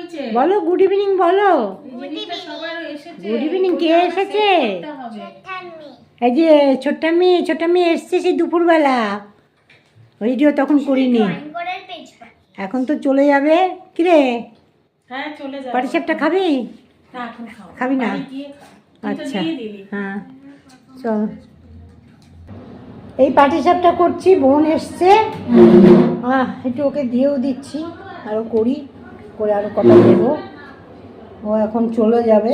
হয়েছে? বলো good evening বলো। গুড ইভিনিং কে এসেছে? এই যে ছোট্ট মেয়ে ছোট্ট মেয়ে এসছে সেই দুপুরবেলা। ভিডিও তখন করিনি। এখন তো চলে যাবে। কিরে? হ্যাঁ চলে যাবে। পাটিসাপটা খাবি? না, এখন খাও খাবি না? আচ্ছা। হ্যাঁ। চল। এই পাটিসাপটা করছি বোন এসছে। আহ একটু ওকে দিয়েও দিচ্ছি আরও করি। করে আরও কটা দেবো। ও এখন চলে যাবে।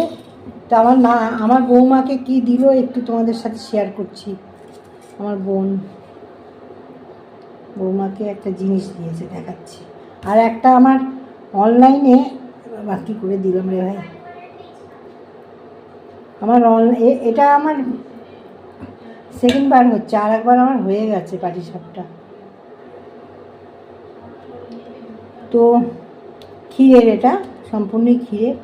তো আমার না আমার বৌমাকে কি দিল একটু তোমাদের সাথে শেয়ার করছি। আমার বোন। বৌমাকে একটা জিনিস দিয়েছে, দেখাচ্ছি। আর একটা আমার অনলাইনে বাকি করে দিলাম রে ভাই? আমার এটা আমার সেকেন্ড বার হচ্ছে, আর একবার আমার হয়ে গেছে পাটি সাপটা তো ক্ষীরের এটা সম্পূর্ণই ক্ষীরের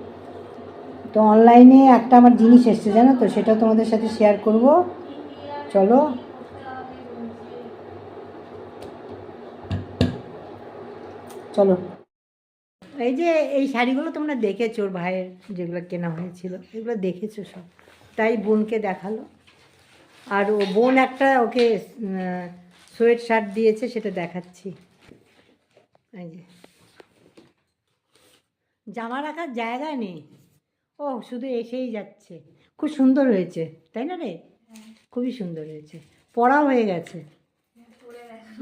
তো অনলাইনে একটা আমার জিনিস এসছে, জানো তো? সেটা তোমাদের সাথে শেয়ার করব। চলো। চলো। এই যে, এই শাড়িগুলো তোমরা দেখেছ, ওর ভাইয়ের যেগুলো কেনা হয়েছিল, এগুলো দেখেছ সব? তাই বোনকে দেখাল। আর ও বোন একটা ওকে সোয়েট শার্ট দিয়েছে, সেটা দেখাচ্ছি। এই যে। জামা রাখার জায়গা নেই। ও, শুধু এসেই যাচ্ছে। খুব সুন্দর হয়েছে, তাই না রে? খুবই সুন্দর হয়েছে। পড়া হয়ে গেছে।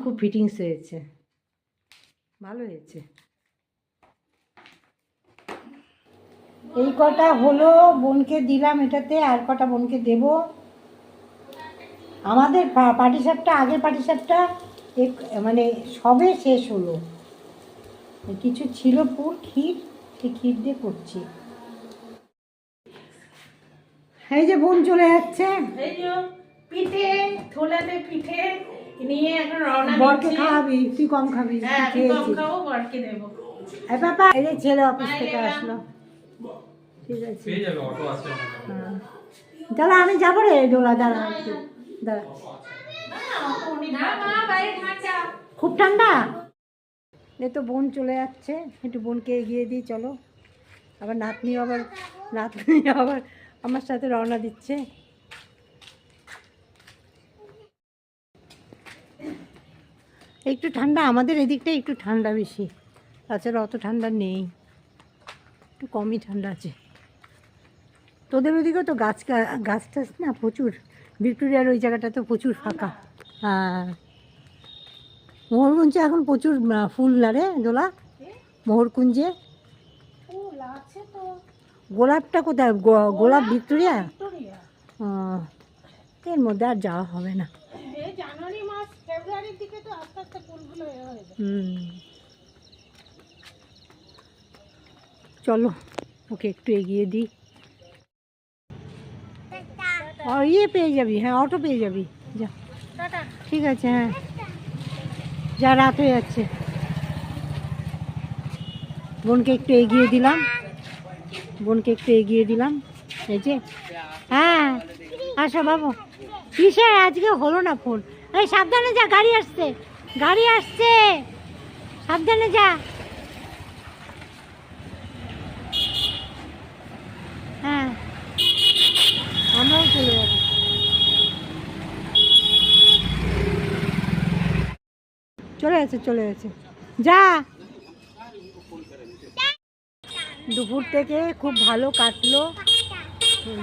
খুব ফিটিংস হয়েছে। ভালো হয়েছে। এই কটা হলো বোনকে দিলাম এটাতে, আর কটা বোনকে দেব। আমাদের পাটি সাপটা আগের পাটি সাপটা মানে সবে শেষ হলো। কিছু ছিল পুর, ক্ষীর ক্ষীর দিয়ে করছি। এই যে বোন চলে যাচ্ছে। এই যে পিঠে থোলাতে পিঠে নিয়ে এখন রওনা বরকে। খাওয়াবি তুই কম খাবি হ্যাঁ আমি কম খাব বরকে দেবো। এই বাবা এই যে ছেলে অফিস থেকে আসলো। ঠিক আছে। পেয়ে যাবে অটো আছে হ্যাঁ। দাঁড়া আমি যাব রে ডোলা দাঁড়া দাঁড়া। না মা বাইরে ঠান্ডা খুব ঠান্ডা? তো বোন চলে যাচ্ছে। একটু বোনকে এগিয়ে দিই, চলো। আবার নাতনি আবার নাতনি আবার আমার সাথে রওনা দিচ্ছে। একটু ঠান্ডা, আমাদের এদিকটা একটু ঠান্ডা বেশি। তাছাড়া অত ঠান্ডা নেই। একটু কমই ঠান্ডা আছে। তোদের ওদিকেও তো গাছ গাছ টাছ না প্রচুর। ভিক্টোরিয়ার ওই জায়গাটা তো প্রচুর ফাঁকা। হ্যাঁ মোহরকুঞ্জে এখন প্রচুর ফুল না রে দোলা মোহরকুঞ্জে গোলাপটা কোথায়? গোলাপ ভিক্টোরিয়া? এর মধ্যে আর যাওয়া হবে না। চলো ওকে একটু এগিয়ে দিই। ইয়ে পেয়ে যাবি হ্যাঁ অটো পেয়ে যাবি। যা। ঠিক আছে হ্যাঁ। যা রাত হয়ে যাচ্ছে। বোনকে একটু এগিয়ে দিলাম। বোনকে একটু এগিয়ে দিলাম। এই যে। হ্যাঁ আসো বাবু। কিসে আজকে হলো না ফোন। এই সাবধানে যা, গাড়ি আসছে। গাড়ি আসছে। সাবধানে যা হ্যাঁ আমরাও চলে যাব গেছে চলে গেছে। যা। দুপুর থেকে খুব ভালো কাটলো।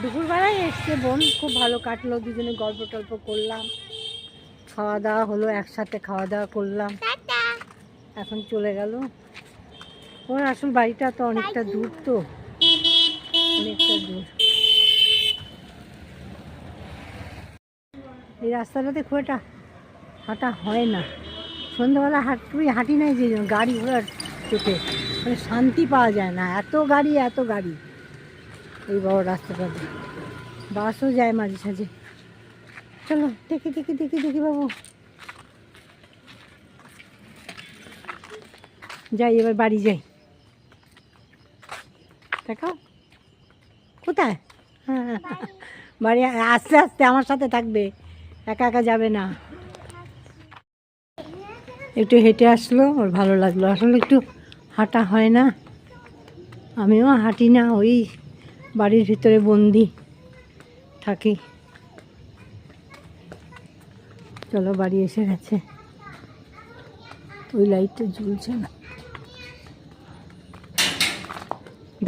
দুপুরবেলায় এসছে বোন, খুব ভালো কাটলো। দুজনে গল্প টল্প করলাম। খাওয়া দাওয়া হলো, একসাথে খাওয়া দাওয়া করলাম। এখন চলে গেল। ওর আসল বাড়িটা তো অনেকটা দূর তো। অনেকটা দূর। এই রাস্তাটাতে খুব একটা হাঁটা হয় না। সন্ধ্যাবেলা হাঁটবি হাঁটি নাই যে গাড়ি ঘোড়ার চোখে মানে শান্তি পাওয়া যায় না। এত গাড়ি এত গাড়ি। এই বড় রাস্তাটাতে বাসও যায় মাঝে সাঝে। চলো, দেখি দেখি দেখি দেখি বাবু। যাই, এবার বাড়ি যাই। দেখাও। কোথায়? হ্যাঁ। বাড়ি আস্তে আস্তে আমার সাথে থাকবে। একা একা যাবে না। একটু হেঁটে আসলো, ওর ভালো লাগল। আসলে একটু হাঁটা হয় না। আমিও হাঁটি না, ওই বাড়ির ভিতরে বন্দি থাকি। চলো, বাড়ি এসে গেছে। ওই লাইটটা জ্বলছে না।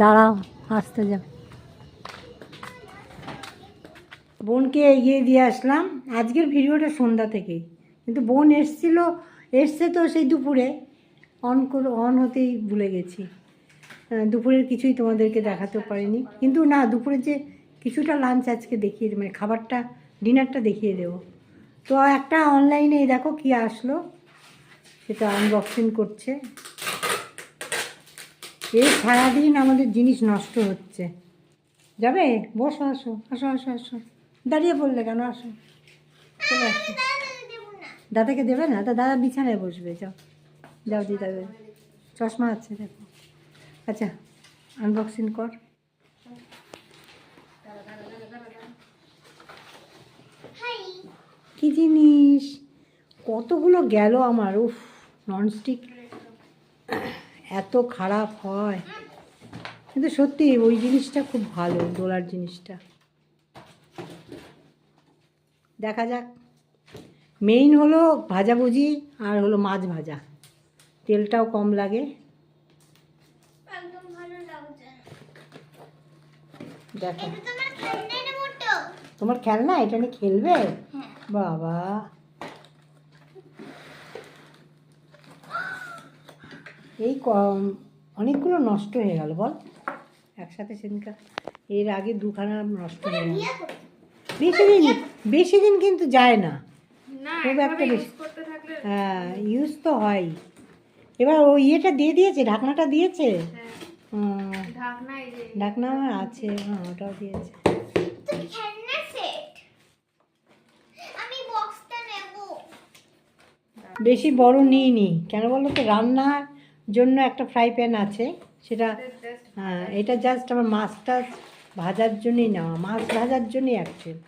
দাঁড়াও, আসতে যাও বোনকে এগিয়ে দিয়ে আসলাম। আজকের ভিডিওটা সন্ধ্যা থেকেই। কিন্তু বোন এসছিল এসছে তো সেই দুপুরে। অন করে অন হতেই ভুলে গেছি। দুপুরের কিছুই তোমাদেরকে দেখাতে পারিনি। কিন্তু না, দুপুরে যে কিছুটা লাঞ্চ আজকে দেখিয়ে মানে খাবারটা ডিনারটা দেখিয়ে দেবো। তো একটা অনলাইনে দেখো কি আসলো। সেটা আনবক্সিং করছে। এই সারাদিন আমাদের জিনিস নষ্ট হচ্ছে। যাবে? বসো, আসো আসো আসো আসো। দাঁড়িয়ে পড়লে কেন? আসো। চলে আসো। দাদাকে দেবে না? তা দাদা বিছানায় বসবে, যাও। যাও দিদা চশমা আছে, দেখো। আচ্ছা আনবক্সিং কর। কি জিনিস? কতগুলো গেল আমার, উফ ননস্টিক এত খারাপ হয়। কিন্তু সত্যি, ওই জিনিসটা খুব ভালো, দোলার জিনিসটা। দেখা যাক। মেইন হলো ভাজাভুজি আর হলো মাছ ভাজা। তেলটাও কম লাগে। দেখো। তোমার খেলনা? এটা নিয়ে খেলবে? হ্যাঁ। বাবা। এই ক- অনেকগুলো নষ্ট হয়ে গেল বল। একসাথে সেদিনকার এর আগে দুখানা নষ্ট হয়ে গেল। বেশি দিন বেশি দিন কিন্তু যায় না। খুব একটা বেশি। use করতে থাকলে হ্যাঁ ইউজ তো হয়। এবার ও ইয়েটা দিয়ে দিয়েছে ঢাকনাটা দিয়েছে? হ্যাঁ, ঢাকনা আছে হ্যাঁ ওটাও দিয়েছে। তো খেলনা সেট আমি বক্সটা নেব। বেশি বড় নিইনি। কেন বলো তো রান্নার জন্য একটা ফ্রাই প্যান আছে সেটা হ্যাঁ এটা জাস্ট আমার মাছটা ভাজার জন্যই নেওয়া। মাছ ভাজার জন্যই অ্যাকচুয়াল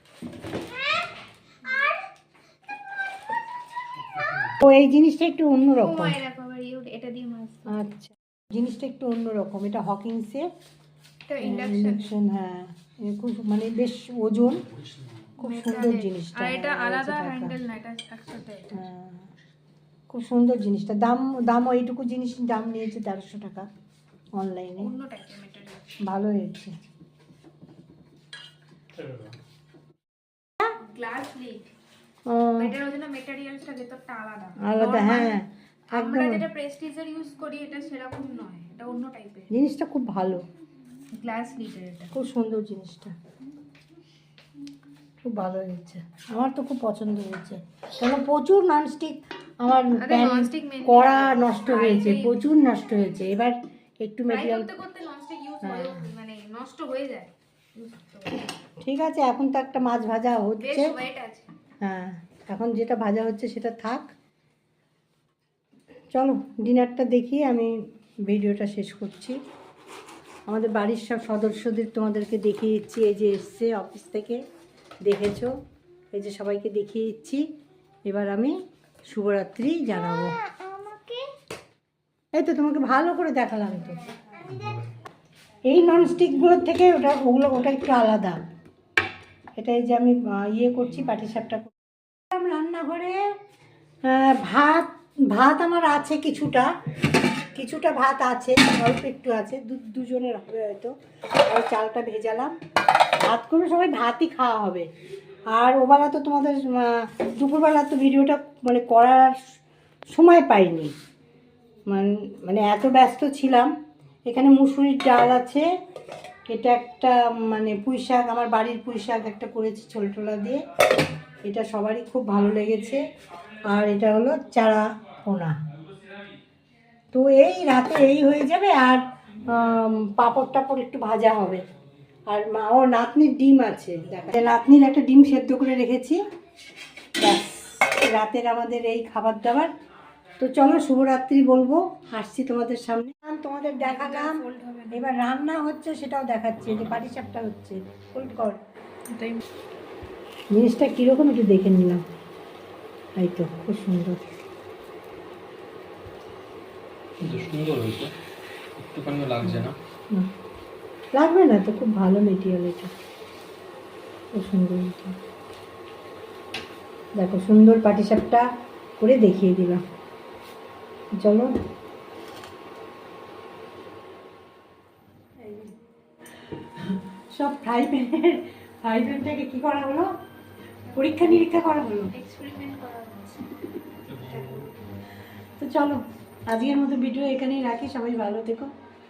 ও এই জিনিসটা একটু অন্যরকম। এটা দিয়ে মাছ আচ্ছা জিনিসটা একটু অন্যরকম। এটা হকিংসের ইন্ডাকশন ইন্ডাকশন হ্যাঁ। খুব মানে বেশ ওজন। খুব সুন্দর জিনিসটা। আর এটা হ্যাঁ, আলাদা হ্যান্ডেল না এটা একসাথে হ্যাঁ, খুব সুন্দর জিনিসটা। দাম দাম এইটুকু জিনিস দাম নিয়েছে তেরোশো টাকা অনলাইনে ভালো হয়েছে। গ্লাস লিড এটার ওজন্য মেটেরিয়ালসটা ভেতরটা আলাদা। আলাদা হ্যাঁ আমরা যেটা প্রেস্টিজের ইউজ করি এটা সেরকম নয় এটা অন্য টাইপের জিনিসটা খুব ভালো। গ্লাস লিডের এটা। খুব সুন্দর জিনিসটা। খুব ভালো হয়েছে। আমার তো খুব পছন্দ হয়েছে। কেন প্রচুর ননস্টিক আমার mainly কড়া নষ্ট হয়েছে প্রচুর নষ্ট হয়েছে। এবার একটু মেটেরিয়াল করতে করতে ননস্টিক ইউজ হ্যাঁ। মানে নষ্ট হয়ে যায়। ঠিক আছে এখন তো একটা মাছ ভাজা হচ্ছে। হ্যাঁ এখন যেটা ভাজা হচ্ছে সেটা থাক। চলো, ডিনারটা দেখি, আমি ভিডিওটা শেষ করছি। আমাদের বাড়ির সব সদস্যদের তোমাদেরকে দেখিয়ে দিচ্ছি এই যে এসছে অফিস থেকে, দেখেছ? এই যে সবাইকে দেখিয়ে দিচ্ছি এবার আমি শুভরাত্রি জানাব। এই তো তোমাকে ভালো করে দেখালাম তো। এই ননস্টিকগুলোর থেকে ওটা, ওগুলো, ওটা একটু আলাদা। এটা এই যে আমি ইয়ে করছি, পাটিসাপটা রান্নাঘরে। ভাত ভাত আমার আছে কিছুটা কিছুটা ভাত আছে, অল্প একটু আছে দুজনের হবে হয়তো। আর চালটা ভেজালাম। ভাত করে সবাই ভাতই খাওয়া হবে। আর ওবেলা তো তোমাদের দুপুরবেলা তো ভিডিওটা মানে করার সময় পাইনি। মানে এত ব্যস্ত ছিলাম। এখানে মুসুরির ডাল আছে এটা একটা মানে পুঁই শাক আমার বাড়ির পুঁই শাক একটা করেছি ছোলা টোলা দিয়ে। এটা সবারই খুব ভালো লেগেছে। আর এটা হলো চারা পোনা। তো এই রাতে এই হয়ে যাবে আর পাঁপড় টাপড় একটু ভাজা হবে। আর মা ও নাতনির ডিম আছে, দেখা নাতনির একটা ডিম সেদ্ধ করে রেখেছি। ব্যাস, রাতের আমাদের এই খাবার দাবার। তো চলো শুভরাত্রি বলব আসছি তোমাদের সামনে। তোমাদের দেখালাম এবার রান্না হচ্ছে সেটাও দেখাচ্ছে এই যে পাটিসাপটা হচ্ছে কর। জিনিসটা কীরকম একটু দেখে নিলাম। এই তো খুব সুন্দর। কিন্তু সুন্দর হয়েছে একটুখানিও লাগছে না। না লাগবে না তো খুব ভালো মেটেরিয়াল এটা। খুব সুন্দর দেখো সুন্দর পাটিসাপটা করে দেখিয়ে দিলাম। চলো। সব ফ্রাই প্যানের ফ্রাই প্যানটাকে কী করা হলো? পরীক্ষা নিরীক্ষা করা হলো? এক্সপেরিমেন্ট করা তো চলো আজকের মতো ভিডিও এখানেই রাখি। সবাই ভালো থেকো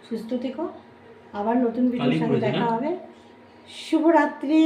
সুস্থ থেকো। আবার নতুন ভিডিওর সঙ্গে দেখা হবে। শুভরাত্রি।